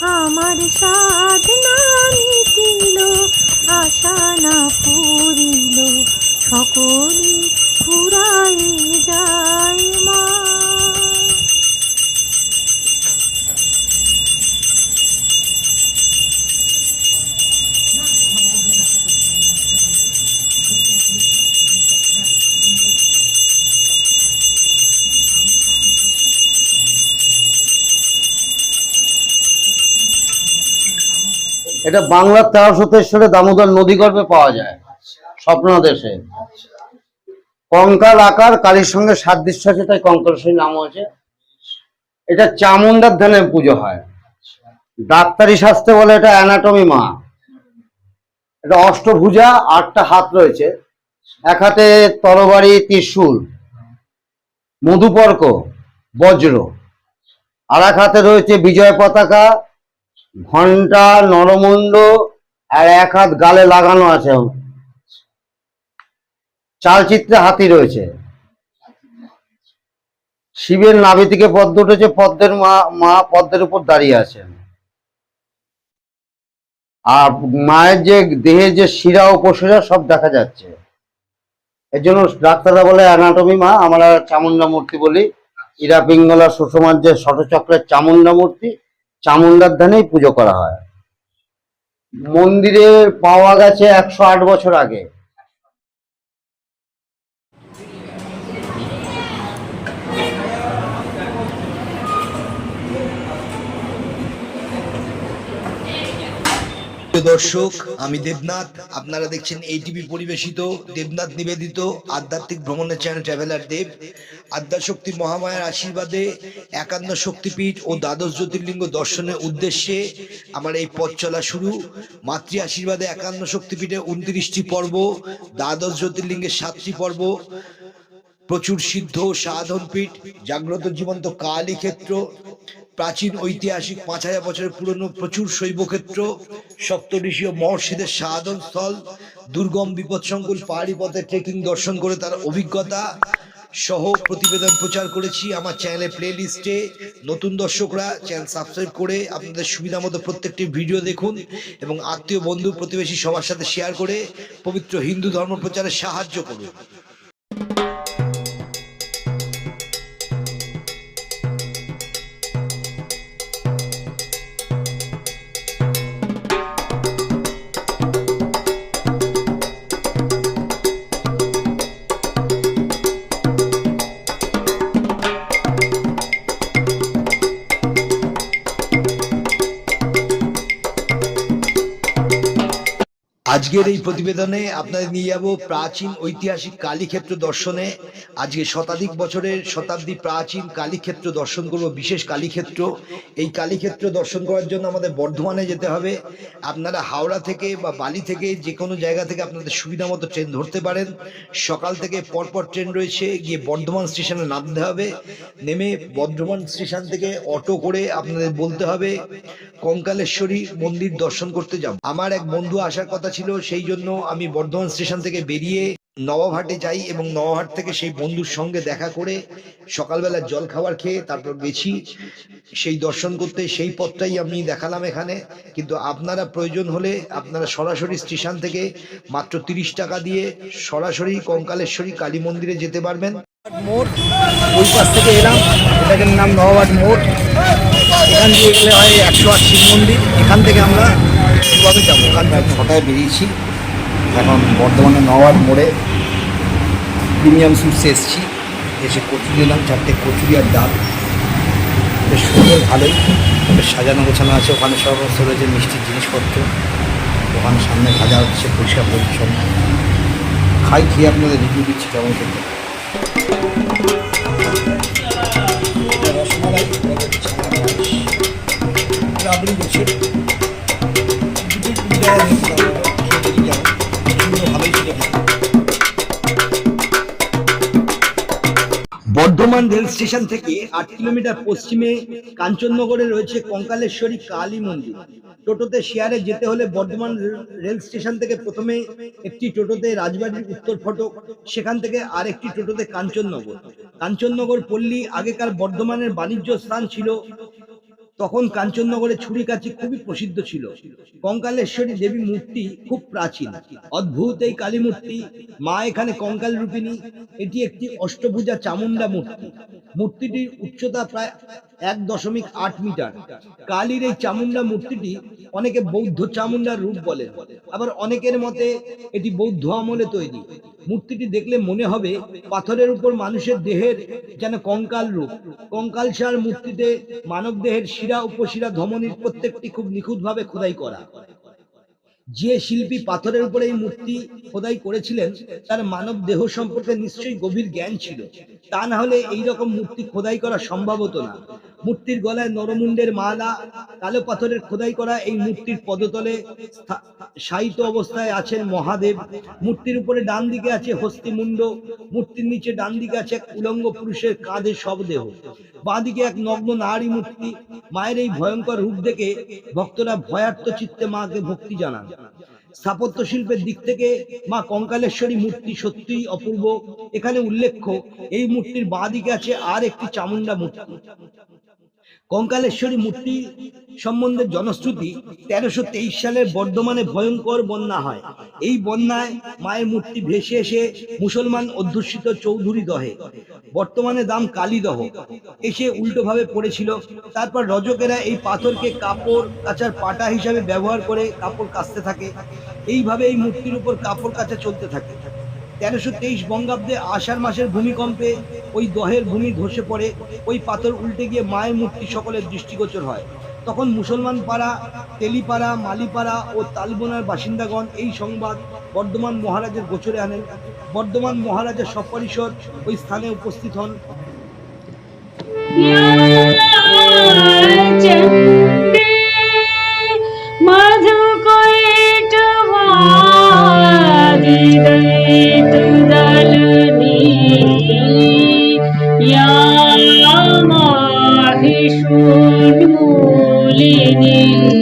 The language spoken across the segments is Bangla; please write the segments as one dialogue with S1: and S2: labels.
S1: আমার সাধনা মিটিল আশা না পুরিল সকলে পুরাই যায়।
S2: এটা বাংলার তেরোশো সালে দামোদর নদীগর্ভে পাওয়া যায়। স্বপ্নদেশে কঙ্কাল আকার, কালীর সঙ্গে সাদৃশ্য আছে, তাই কঙ্কালেশ্বরী নাম হয়েছে এটা চামুন্ডার ধ্যানে পুজো হয়। ডাক্তারি শাস্ত্রে বলে এটা অ্যানাটমি মা। এটা অষ্টভুজা, আটটা হাত রয়েছে। এক হাতে তরবারি, ত্রিশূল, মধুপর্ক, বজ্র। আর এক হাতে রয়েছে বিজয় পতাকা ঘণ্টা নরমুণ্ড আর এক হাত গালে লাগানো আছে। চালচিত্রে হাতি রয়েছে। শিবের নাভি থেকে পদ্ম উঠেছে, পদ্মের মা মা পদ্মের উপর দাঁড়িয়ে আছেন আর মায়ের যে দেহে যে শিরা ও উপশিরা সব দেখা যাচ্ছে। এর জন্য ডাক্তাররা বলে, অ্যানাটমি মা, আমরা চামুন্ডা মূর্তি বলি। ইরা পিঙ্গলা সুষমার যে শতচক্রের চামুন্ডা মূর্তি চামুন্ডার ধানেই পুজো করা হয়। মন্দিরে পাওয়া গেছে একশো আট বছর আগে।
S3: দর্শক, আমি দেবনাথ। আপনারা দেখছেন এইটিভি পরিবেশিত, দেবনাথ নিবেদিত আধ্যাত্মিক ভ্রমণের চ্যানেল ট্রাভেলার দেব। আদ্যাশক্তি মহামায়ার আশীর্বাদে একান্ন শক্তিপীঠ ও দ্বাদশ জ্যোতির্লিঙ্গ দর্শনের উদ্দেশ্যে আমার এই পথ চলা শুরু। মাতৃ আশীর্বাদে একান্ন শক্তিপীঠে উনত্রিশটি পর্ব, দ্বাদশ জ্যোতির্লিঙ্গের সাতটি পর্ব, প্রচুর সিদ্ধ সাধন পীঠ জাগ্রত জীবন্ত কালী ক্ষেত্র প্রাচীন ঐতিহাসিক পাঁচ হাজার বছরের পুরনো প্রচুর শৈবক্ষেত্র সপ্তঋষি ও মহর্ষিদের সাধন স্থল, দুর্গম বিপদসংকুল পাহাড়ি পথে ট্রেকিং দর্শন করে তার অভিজ্ঞতা সহ প্রতিবেদন প্রচার করেছি আমার চ্যানেলে প্লে লিস্টে নতুন দর্শকরা চ্যানেল সাবস্ক্রাইব করে আপনাদের সুবিধা মতো প্রত্যেকটি ভিডিও দেখুন এবং আত্মীয় বন্ধু প্রতিবেশী সবার সাথে শেয়ার করে পবিত্র হিন্দু ধর্ম প্রচারে সাহায্য করুন। আজকের এই প্রতিবেদনে আপনাদের নিয়ে যাব প্রাচীন ঐতিহাসিক কালীক্ষেত্র দর্শনে। আজকে শতাধিক বছরের শতাব্দী প্রাচীন কালীক্ষেত্র দর্শন করব, বিশেষ কালীক্ষেত্র। এই কালীক্ষেত্র দর্শন করার জন্য আমাদের বর্ধমানে যেতে হবে। আপনারা হাওড়া থেকে বা বালি থেকে যে কোনো জায়গা থেকে আপনাদের সুবিধা মতো ট্রেন ধরতে পারেন। সকাল থেকে পরপর ট্রেন রয়েছে, গিয়ে বর্ধমান স্টেশনে নামতে হবে। নেমে বর্ধমান স্টেশন থেকে অটো করে আপনাদের বলতে হবে, কঙ্কালেশ্বরী মন্দির দর্শন করতে যাব। আমার এক বন্ধু আসার কথা ছিল সেই জন্য আমি বর্ধমান স্টেশন থেকে বেরিয়ে নবাবহাটে যাই এবং নবাবহাট থেকে সেই বন্ধুর সঙ্গে দেখা করে সকালবেলা জল খাবার খেয়ে তারপর গেছি। সেই দর্শন করতে সেই পথটাই আমি দেখালাম এখানে। কিন্তু আপনারা প্রয়োজন হলে আপনারা সরাসরি স্টেশন থেকে মাত্র তিরিশ টাকা দিয়ে সরাসরি কঙ্কালেশ্বরী কালী মন্দিরে যেতে পারবেন।
S4: মোড় থেকে এলাম। এটাকে নাম নবাবাদ মোড়। এখান দিয়ে গেলে হয় একশো আট শিব মন্দির। এখান থেকে আমরা কীভাবে যাব? ওখান থেকে ছটায় বেরিয়েছি। এখন বর্ধমানে নবাবাদ মোড়ে প্রিমিয়াম সুটসে এসেছি। এসে কচুরি এলাম, চারটে কচুরি আর ডাল। বেশ সুন্দর, ভালোই। বেশ সাজানো গোছানো আছে। ওখানে সমস্ত রয়েছে মিষ্টির জিনিসপত্র। ওখানে সামনে ভাজা হচ্ছে, পরিষ্কার পরিচ্ছন্ন। খাই, খেয়ে আপনাদের রিভিউ দিচ্ছি, কেমন খেতে।
S3: বর্ধমান রেল স্টেশন থেকে আট কিলোমিটার পশ্চিমে কাঞ্চননগরে রয়েছে কঙ্কালেশ্বরী কালী মন্দির। টোটোতে শেয়ারে যেতে হলে বর্ধমান রেল স্টেশন থেকে প্রথমে একটি টোটোতে রাজবাড়ির উত্তর ফটক, সেখান থেকে আরেকটি টোটোতে কাঞ্চননগর। কাঞ্চননগর পল্লী আগেকার বর্ধমানের বাণিজ্য স্থান ছিল। তখন কাঞ্চননগরে ছুরিকাছি খুবই প্রসিদ্ধ ছিল। কঙ্কালেশ্বরী দেবী মূর্তি খুব প্রাচীন। অদ্ভুত এই কালী মূর্তি। মা এখানে কঙ্কাল রূপিণী। এটি একটি অষ্টভুজা চামুন্ডা মূর্তি। মূর্তিটির উচ্চতা প্রায় এক দশমিক আট মিটার। কালীর এই চামুন্ডা মূর্তিটি অনেকে বৌদ্ধ চামুন্ডার রূপ বলেন আবার অনেকের মতে এটি বৌদ্ধ আমলে তৈরি। মূর্তিটি দেখলে মনে হবে পাথরের উপর মানুষের দেহের যেন কঙ্কাল রূপ। কঙ্কালসার মূর্তিতে মানব দেহের শিরা, উপশিরা, ধমনীর প্রত্যেকটি খুব নিখুঁতভাবে খোদাই করা। যে শিল্পী পাথরের উপরে এই মূর্তি খোদাই করেছিলেন, তার মানব দেহ সম্পর্কে নিশ্চয়ই গভীর জ্ঞান ছিল। তা না হলে এই রকম মূর্তি খোদাই করা সম্ভব হতো না। মূর্তির গলায় নরমুণ্ডের মালা, কালো পাথরের খোদাই করা এই মূর্তির পদতলে শায়িত অবস্থায় আছেন মহাদেব। মূর্তির উপরে ডান দিকে আছে হস্তিমুণ্ড, মূর্তির নিচে ডান দিকে আছে এক উলঙ্গ পুরুষের কাঁধে সব দেহ। বাঁ দিকে এক নগ্ন নারী মূর্তি, মায়ের এই ভয়ঙ্কর রূপ দেখে ভক্তরা ভয়ার্ত চিত্তে মাকে ভক্তি জানান। স্থাপত্য শিল্পের দিক থেকে মা কঙ্কালেশ্বরী মূর্তি সত্যিই অপূর্ব। এখানে উল্লেখ্য, এই মূর্তির বাঁ দিকে আছে আর একটি চামুন্ডা মূর্তি। কঙ্কালেশ্বরী মূর্তি সম্বন্ধে জনশ্রুতি তেরোশো তেইশ সালের বর্ধমানে ভয়ঙ্কর বন্যা হয়। এই বন্যায় মায়ের মূর্তি ভেসে এসে মুসলমান অধ্যুষিত চৌধুরী দহে। বর্তমানে দাম কালীদহ। এসে উল্টোভাবে পড়েছিল। তারপর রজকেরা এই পাথরকে কাপড় কাচার পাটা হিসাবে ব্যবহার করে কাপড় কাচতে থাকে। এইভাবে এই মূর্তির উপর কাপড় কাচা চলতে থাকে। তেরোশো তেইশ বঙ্গাব্দে আষাঢ় মাসের ভূমিকম্পে ওই দহের ভূমি ধসে পড়ে, ওই পাথর উল্টে গিয়ে মায়ের মূর্তি সকলের দৃষ্টিগোচর হয়। তখন মুসলমান পাড়া, তেলিপাড়া, মালিপাড়া ও তালবোনার বাসিন্দাগণ এই সংবাদ বর্ধমান মহারাজের গোচরে আনেন। বর্ধমান মহারাজের সপরিষদ ওই স্থানে উপস্থিত হন।
S5: يا ماهي شون موليني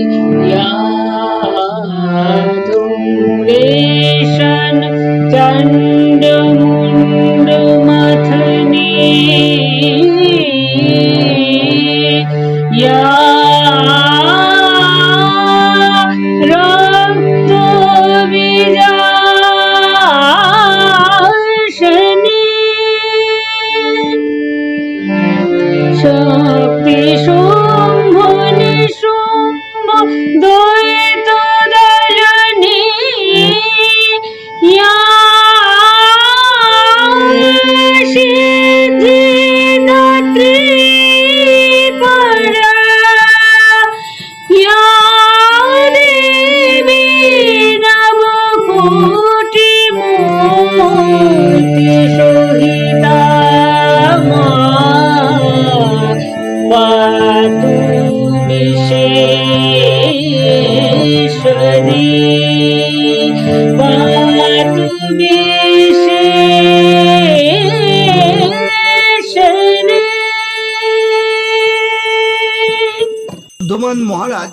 S3: বর্ধমান মহারাজ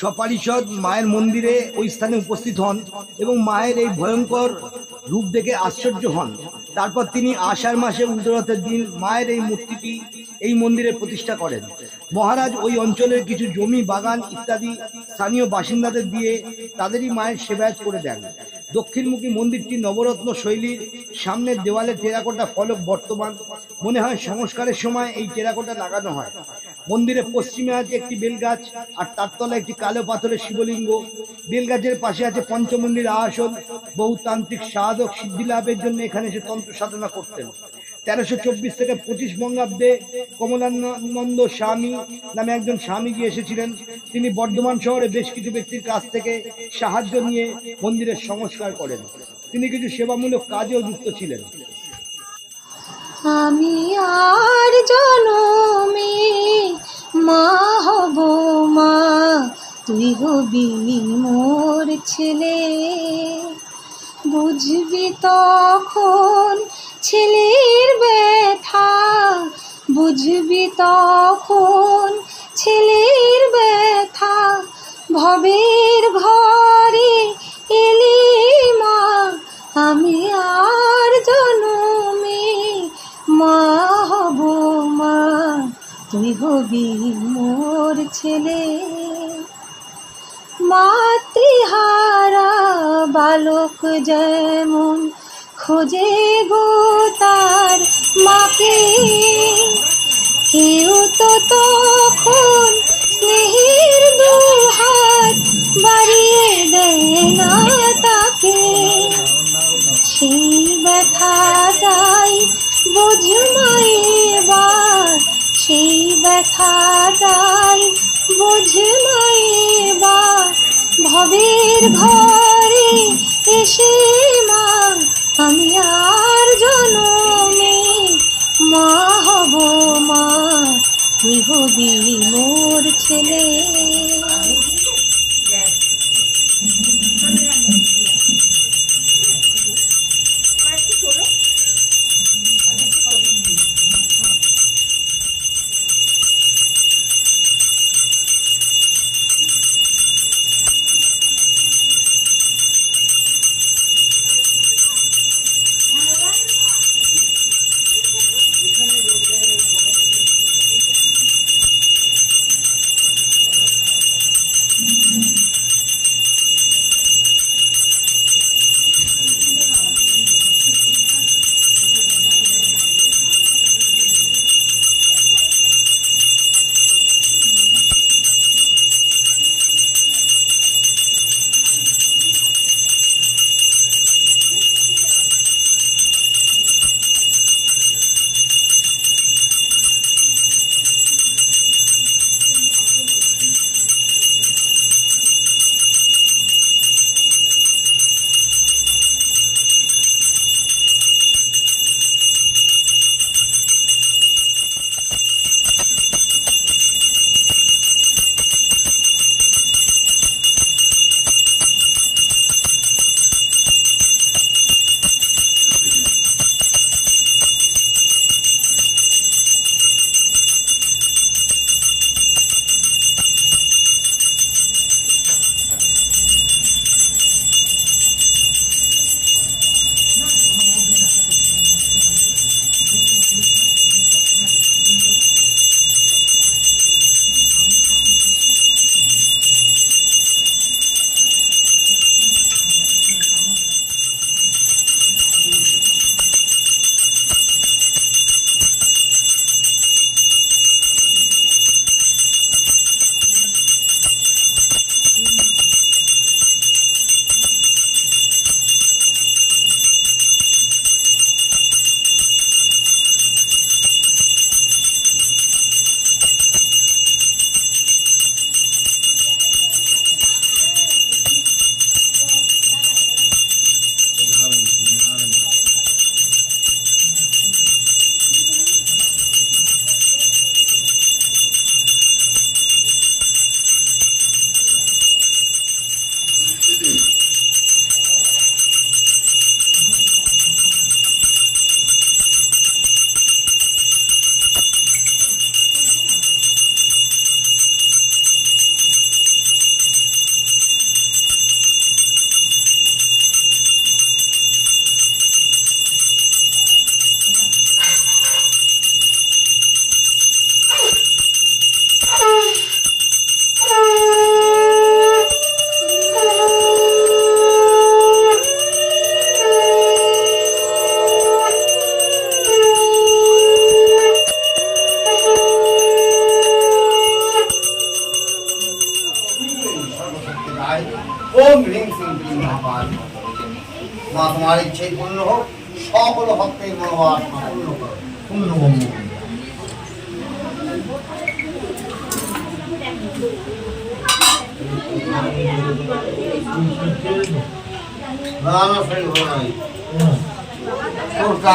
S3: সপারিষদ মায়ের মন্দিরে ওই স্থানে উপস্থিত হন এবং মায়ের এই ভয়ঙ্কর রূপ দেখে আশ্চর্য হন। তারপর তিনি আষাঢ় মাসে উল্টোরথের দিন মায়ের এই মূর্তিটি এই মন্দিরে প্রতিষ্ঠা করেন। মহারাজ ওই অঞ্চলের কিছু জমি, বাগান ইত্যাদি স্থানীয় বাসিন্দাদের দিয়ে তাদেরই মায়ের সেবায়ত করে দেন। দক্ষিণমুখী মন্দিরটি নবরত্ন শৈলীর সামনের দেওয়ালে টেরাকোটা ফলক বর্তমান। মনে হয় সংস্কারের সময় এই টেরাকোটা লাগানো হয়। মন্দিরের পশ্চিমে আছে একটি বেলগাছ আর তার তলায় একটি কালো পাথরের শিবলিঙ্গ। বেলগাছের পাশে আছে পঞ্চমন্দির আসন বহুতান্ত্রিক সাধক সিদ্ধি লাভের জন্য এখানে এসে তন্ত্র সাধনা করতেন। তেরোশো চব্বিশ থেকে পঁচিশ বঙ্গাব্দে কমলানন্দ স্বামী নামে একজন স্বামীজি এসেছিলেন। তিনি বর্ধমান শহরে বেশ কিছু ব্যক্তির কাছ থেকে সাহায্য নিয়ে মন্দিরের সংস্কার করেন। তিনি কিছু সেবামূলক কাজেও যুক্ত ছিলেন।
S5: আমি আর জনমে মা হব মা,
S1: তুই হবি মোর ছেলে। বুঝবি তখন ছেলের ব্যথা, বুঝবি তখন ছেলের ব্যথা। ভবের ঘরে এলি মা, আমি আর জনমে মা হব মা। তুই হবি মোর ছেলে। মাতৃহারা, বালক যেমন খোঁজে গো তার মাকে।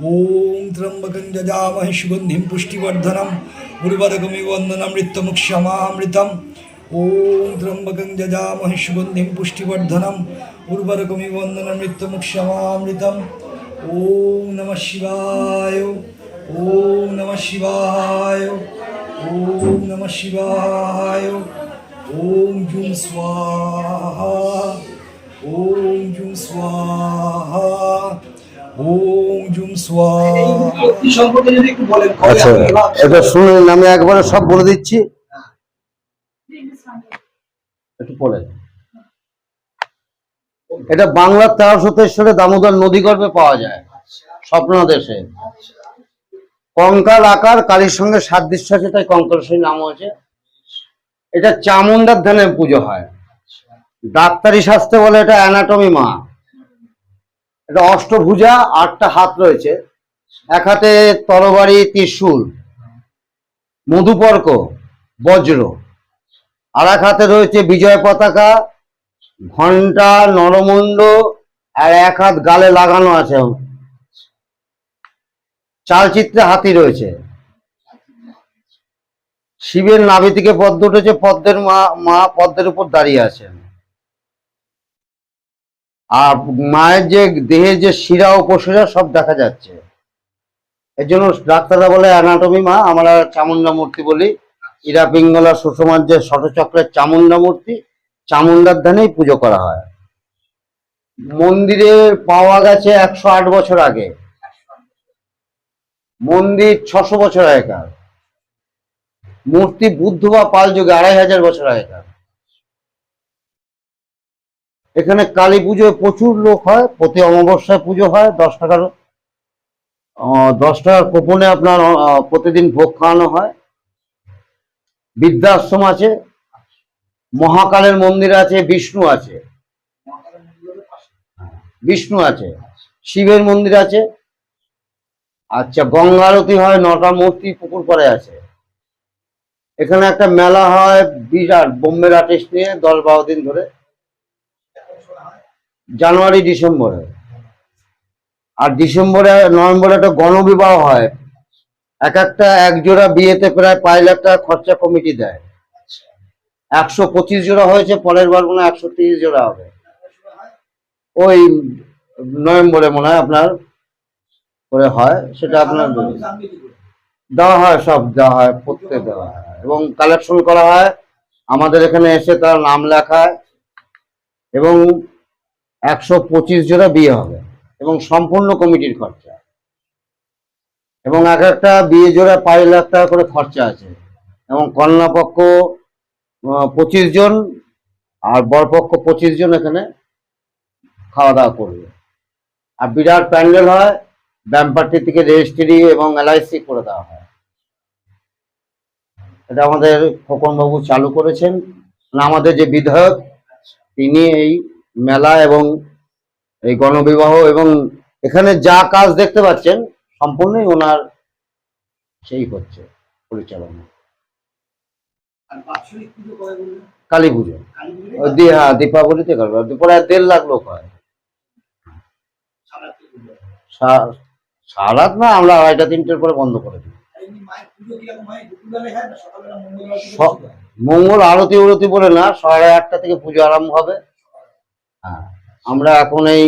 S2: ওম
S6: ত্রম্বকং যজামহে সুগন্ধিম পুষ্টিবর্ধনম উর্বরকমিব বন্দনামৃত্যমুক্ষ্যমামৃতম ওম ত্রম্বকং যজামহে সুগন্ধিম পুষ্টিবর্ধনম উর্বরকমিব বন্দনামৃত্যমুক্ষ্যমামৃতম ওম নমঃ শিবায় ওম নমঃ শিবায় ওম নমঃ শিবায় ওম জুম স্বাহা ওম জুম স্বাহা
S2: আচ্ছা এটা শুনুন, আমি একবারে সব বলে দিচ্ছি। একটু এটা বাংলার তেরোশো দামোদর নদীগর্ভে পাওয়া যায়, স্বপ্ন দেশে। কঙ্কাল আকার কালীর সঙ্গে সাদৃশ্য আছে, তাই কঙ্কালেশ্বরী নাম হয়েছে এটা চামুন্ডার ধ্যানে পুজো হয়। ডাক্তারি শাস্ত্রে বলে এটা অ্যানাটমি মা। এটা অষ্টভুজা, আটটা হাত রয়েছে। এক হাতে তরবারি, ত্রিশূল, মধুপর্ক, বজ্র। আর এক হাতে রয়েছে বিজয় পতাকা ঘণ্টা নরমুণ্ড, আর এক হাত গালে লাগানো আছে। চালচিত্রে হাতি রয়েছে। শিবের নাভি থেকে পদ্ম উঠেছে, পদ্মের মা মা পদ্মের উপর দাঁড়িয়ে আছেন আর মায়ের যে দেহের যে শিরা উপশিরা সব দেখা যাচ্ছে। এর জন্য ডাক্তাররা বলে অ্যানাটমি মা, আমরা চামুন্ডা মূর্তি বলি। ইরা পিঙ্গলা সুষমার যে শতচক্রের চামুন্ডা মূর্তি চামুন্ডার ধানেই পুজো করা হয়। মন্দিরে পাওয়া গেছে একশো আট বছর আগে। মন্দির ছশো বছর আগেকার। মূর্তি বুদ্ধ বা পাল যুগে আড়াই হাজার বছর আগেকার। এখানে কালী পুজোয় প্রচুর লোক হয়, প্রতি অমাবস্যায় পুজো হয়, দশ টাকার দশ টাকার কোপনে আপনার প্রতিদিন ভোগ খাওয়ানো হয়। বৃদ্ধাশ্রম আছে, মহাকালের মন্দির আছে, বিষ্ণু আছে। বিষ্ণু আছে, শিবের মন্দির আছে। আচ্ছা গঙ্গারতি হয়, নটা মূর্তি পুকুর পরে আছে। এখানে একটা মেলা হয়, বিরাট, বোম্বের আর্টিস্ট নিয়ে দশ বারো দিন ধরে। জানুয়ারি, ডিসেম্বরে। আর ডিসেম্বরে, নভেম্বরে একটা গণবিবাহ হয়। এক একটা এক জোড়া বিয়েতে প্রায় পাঁচ লাখ টাকা খরচা কমিটি দেয়। একশো পঁচিশ জোড়া হয়েছে, পরের বার মনে একশো তিরিশ জোড়া হবে। ওই নভেম্বরে মনে হয় আপনার করে হয়, সেটা আপনার দেওয়া হয়, সব দেওয়া হয়, প্রত্যেক দেওয়া হয়। এবং কালেকশন করা হয়। আমাদের এখানে এসে তার নাম লেখায় এবং একশো পঁচিশ জোড়া বিয়ে হবে এবং সম্পূর্ণ কমিটির খরচা। এবং এক একটা বিয়ে জোড়া পাঁচ লাখ টাকা করে খরচা আছে। এবং কন্যা পক্ষ পঁচিশ জন আর বরপক্ষ পঁচিশ জন এখানে খাওয়া দাওয়া করবে। আর বিরাট প্যান্ডেল হয়, ব্যাম্পার্টি থেকে রেজিস্ট্রি এবং এলআইসি করে দেওয়া হয়। এটা আমাদের খোকনবাবু চালু করেছেন। আমাদের যে বিধায়ক, তিনি এই মেলা এবং এই গণবিবাহ এবং এখানে যা কাজ দেখতে পাচ্ছেন সম্পূর্ণই ওনার সেই হচ্ছে পরিচালনা। কালী পুজো। হ্যাঁ দীপাবলিতে করবে প্রায় দেড় লাখ লোক হয়। সারাত না আমরা আড়াইটা তিনটের পরে বন্ধ করে দিই। মঙ্গল আরতি উরতি বলে না সাড়ে আটটা থেকে পুজো আরম্ভ হবে। হ্যাঁ। আমরা এখন এই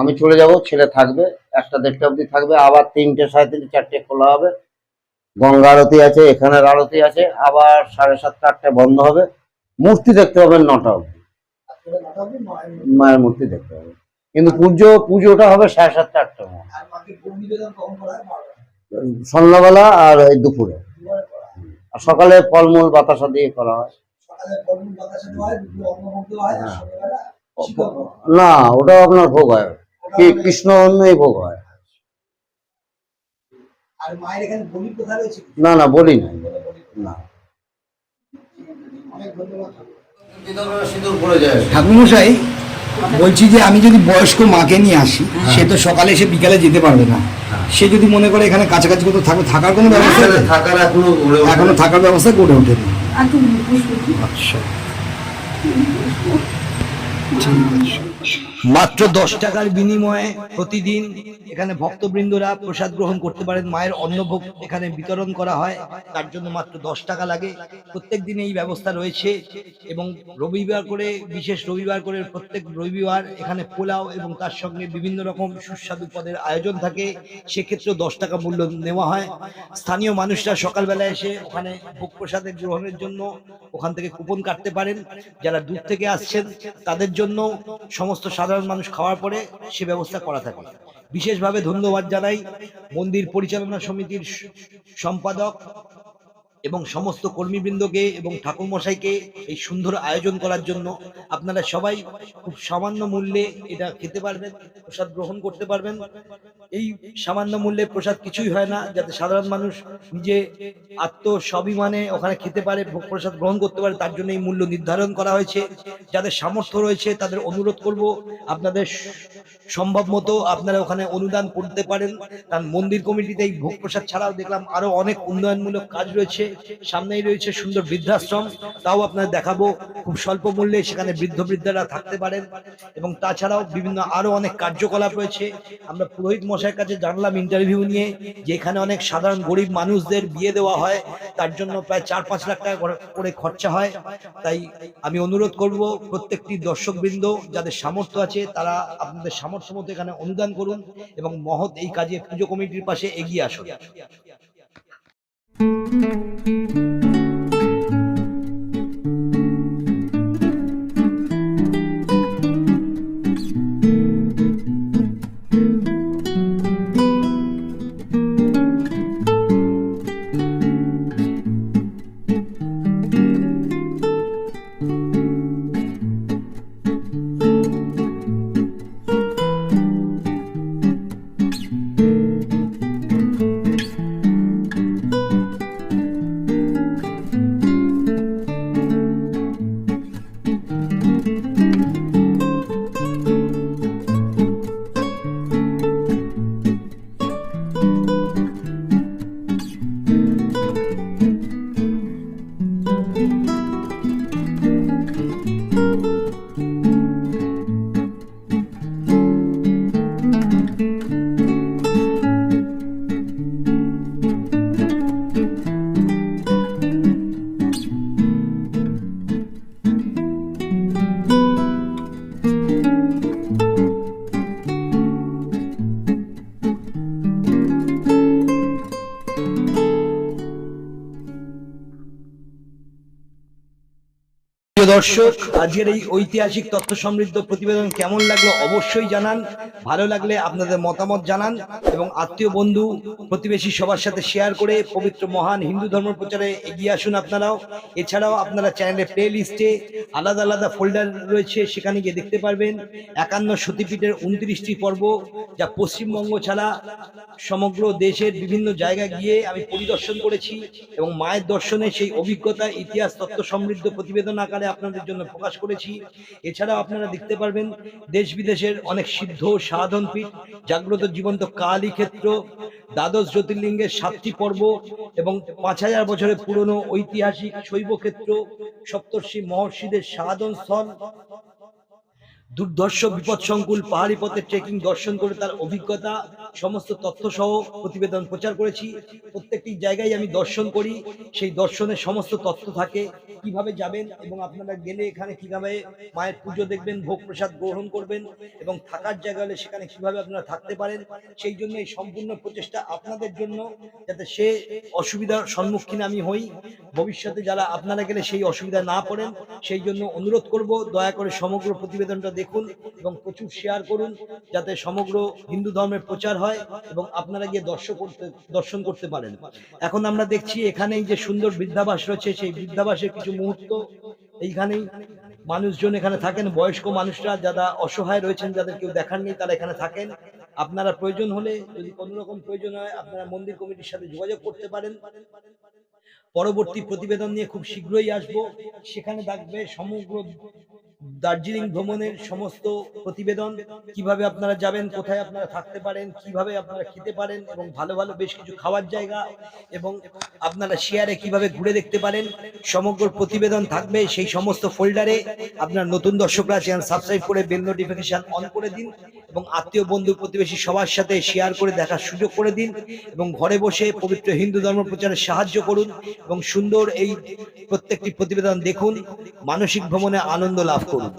S2: আমি চলে যাব ছেলে থাকবে একটা দেড়টা অবধি থাকবে আবার তিনটে সাড়ে তিনটে চারটে খোলা হবে। গঙ্গা আরতি আছে এখানের আরতি আছে আবার সাড়ে সাতটা আটটায় বন্ধ হবে। মূর্তি দেখতে পাবেন নটা অবধি। মায়ের মূর্তি দেখতে হবে কিন্তু পুজো পুজোটা হবে সাড়ে সাতটা আটটা সন্ধ্যাবেলা আর এই দুপুরে। আর সকালে ফলমূল বাতাসা দিয়ে করা হয়। না ওটা আপনার ভোগ হয়। কি কৃষ্ণ অন্যই ভোগ হয়?
S6: আর মায়ের এখানে বলি কোথায় রয়েছে?
S2: না না বলি নাই। না। সিঁদুর
S6: ঠাকুরমশাই বলছি যে আমি যদি বয়স্ক মাকে নিয়ে আসি সে তো সকালে এসে বিকালে যেতে পারবে না। সে যদি মনে করে এখানে কাছাকাছি কোথাও থাকবে থাকার কোনো ব্যবস্থা
S2: এখানে থাকার এখনও
S6: এখনও থাকার ব্যবস্থা গড়ে ওঠেনি। আচ্ছা। Canım acıyor.
S3: মাত্র দশ টাকার বিনিময়ে প্রতিদিন এখানে ভক্তবৃন্দরা প্রসাদ গ্রহণ করতে পারেন, মায়ের অন্নভোগ এখানে বিতরণ করা হয়, তার জন্য মাত্র দশ টাকা লাগে। প্রত্যেক দিন এই ব্যবস্থা রয়েছে এবং রবিবার করে, বিশেষ রবিবার করে প্রত্যেক রবিবার এখানে পোলাও এবং তার সঙ্গে বিভিন্ন রকম সুস্বাদু পদের আয়োজন থাকে। সেক্ষেত্রেও দশ টাকা মূল্য নেওয়া হয়। স্থানীয় মানুষরা সকালবেলা এসে ওখানে ভোগ প্রসাদের গ্রহণের জন্য ওখান থেকে কুপন কাটতে পারেন। যারা দূর থেকে আসছেন, তাদের জন্য সমস্ত সাধারণ মানুষ খাওয়ার পরে সে ব্যবস্থা করা থাকে। বিশেষভাবে ধন্যবাদ জানাই মন্দির পরিচালনা সমিতির সম্পাদক এবং সমস্ত কর্মীবৃন্দকে এবং ঠাকুরমশাইকে এই সুন্দর আয়োজন করার জন্য আপনারা সবাই খুব সামান্য মূল্যে এটা খেতে পারবেন, প্রসাদ গ্রহণ করতে পারবেন। এই সামান্য মূল্যে প্রসাদ কিছুই হয় না, যাতে সাধারণ মানুষ নিজে আত্ম স্বাভিমানে ওখানে খেতে পারে, ভোগ প্রসাদ গ্রহণ করতে পারে, তার জন্য এই মূল্য নির্ধারণ করা হয়েছে। যাদের সামর্থ্য রয়েছে তাদের অনুরোধ করব, আপনাদের সম্ভব মতো আপনারা ওখানে অনুদান করতে পারেন। কারণ মন্দির কমিটিতে এই ভোগ প্রসাদ ছাড়াও দেখলাম আরও অনেক উন্নয়নমূলক কাজ রয়েছে। সামনেই রয়েছে সুন্দর বৃদ্ধাশ্রম, তাও আপনাদের দেখাবো খুব স্বল্প মূল্যে, সেখানে বৃদ্ধ বৃদ্ধারা থাকতে পারেন। এবং তাছাড়াও বিভিন্ন আরও অনেক কার্যকলাপ রয়েছে। আমরা পুরোহিত মশাইয়ের কাছে জানলাম ইন্টারভিউ নিয়ে, যে এখানে অনেক সাধারণ গরিব মানুষদের বিয়ে দেওয়া হয়। তার জন্য প্রায় চার পাঁচ লাখ টাকা করে- করে খরচা হয়। তাই আমি অনুরোধ করব প্রত্যেকটি দর্শকবৃন্দ, যাদের সামর্থ্য আছে, তারা আপনাদের সামর্থ্য মতো এখানে অনুদান করুন এবং মহৎ এই কাজে পুজো কমিটির পাশে এগিয়ে আসুন। Thank you. দর্শক, আজকের এই ঐতিহাসিক তথ্য সমৃদ্ধ প্রতিবেদন কেমন লাগল অবশ্যই জানান। ভালো লাগলে আপনাদের মতামত জানান এবং আত্মীয়, বন্ধু, প্রতিবেশী সবার সাথে শেয়ার করে পবিত্র মহান হিন্দু ধর্ম প্রচারে এগিয়ে আসুন আপনারাও। এছাড়াও আপনারা চ্যানেলের প্লে লিস্টে আলাদা আলাদা ফোল্ডার রয়েছে, সেখানে গিয়ে দেখতে পারবেন। একান্ন সতীপীঠের উনত্রিশটি পর্ব যা পশ্চিমবঙ্গ ছাড়া সমগ্র দেশের বিভিন্ন জায়গায় গিয়ে আমি পরিদর্শন করেছি এবং মায়ের দর্শনে সেই অভিজ্ঞতা, ইতিহাস, তত্ত্ব সমৃদ্ধ প্রতিবেদন আকারে আপনাদের জন্য প্রকাশ করেছি। এছাড়াও আপনারা দেখতে পারবেন দেশ বিদেশের অনেক সিদ্ধ সাধন পীঠ জাগ্রত জীবন্ত কালী ক্ষেত্র দ্বাদশ জ্যোতির্লিঙ্গের সাতটি পর্ব এবং পাঁচ হাজার বছরের পুরনো ঐতিহাসিক শৈব ক্ষেত্র সপ্তর্ষি মহর্ষিদের সাধন স্থল দুর্ধর্ষ, বিপদসংকুল, পাহাড়ি পথে ট্রেকিং দর্শন করে তার অভিজ্ঞতা, সমস্ত তথ্য সহ প্রতিবেদন প্রচার করেছি। প্রত্যেকটি জায়গায় আমি দর্শন করি। সেই দর্শনের সমস্ত তথ্য থাকে, কীভাবে যাবেন এবং আপনারা গেলে এখানে কীভাবে মায়ের পুজো দেখবেন, ভোগ প্রসাদ গ্রহণ করবেন এবং থাকার জায়গা হলে সেখানে কীভাবে আপনারা থাকতে পারেন, সেই জন্য এই সম্পূর্ণ প্রচেষ্টা আপনাদের জন্য যাতে সে অসুবিধার সম্মুখীন আমি হই। ভবিষ্যতে যারা আপনারা গেলে সেই অসুবিধা না পড়েন, সেই জন্য অনুরোধ করব, দয়া করে সমগ্র প্রতিবেদনটা দেখুন এবং প্রচুর শেয়ার করুন যাতে সমগ্র হিন্দু ধর্মের প্রচার হয় এবং আপনারা গিয়ে দর্শন করতে দর্শন করতে পারেন। এখন আমরা দেখছি এখানেই যে সুন্দর বৃদ্ধাবাস রয়েছে, সেই বৃদ্ধাবাসের কিছু মুহূর্ত। এইখানেই মানুষজন এখানে থাকেন, বয়স্ক মানুষরা যারা অসহায় রয়েছেন, যাদের কেউ দেখার নেই, তারা এখানে থাকেন। আপনারা প্রয়োজন হলে, যদি কোনো রকম প্রয়োজন হয়, আপনারা মন্দির কমিটির সাথে যোগাযোগ করতে পারেন। পরবর্তী প্রতিবেদন নিয়ে খুব শীঘ্রই আসব। সেখানে থাকবে সমগ্র দার্জিলিং ভ্রমণের সমস্ত প্রতিবেদন, কীভাবে আপনারা যাবেন, কোথায় আপনারা থাকতে পারেন, কীভাবে আপনারা খেতে পারেন এবং ভালো ভালো বেশ কিছু খাওয়ার জায়গা এবং আপনারা শেয়ারে কীভাবে ঘুরে দেখতে পারেন, সমগ্র প্রতিবেদন থাকবে সেই সমস্ত ফোল্ডারে। আপনার নতুন দর্শকরা চ্যানেল সাবস্ক্রাইব করে বেল নোটিফিকেশন অন করে দিন এবং আত্মীয় বন্ধু প্রতিবেশী সবার সাথে শেয়ার করে দেখার সুযোগ করে দিন এবং ঘরে বসে পবিত্র হিন্দু ধর্ম প্রচারে সাহায্য করুন এবং সুন্দর এই প্রত্যেকটি প্রতিবেদন দেখুন। মানসিক ভ্রমণে আনন্দ লাভ করুন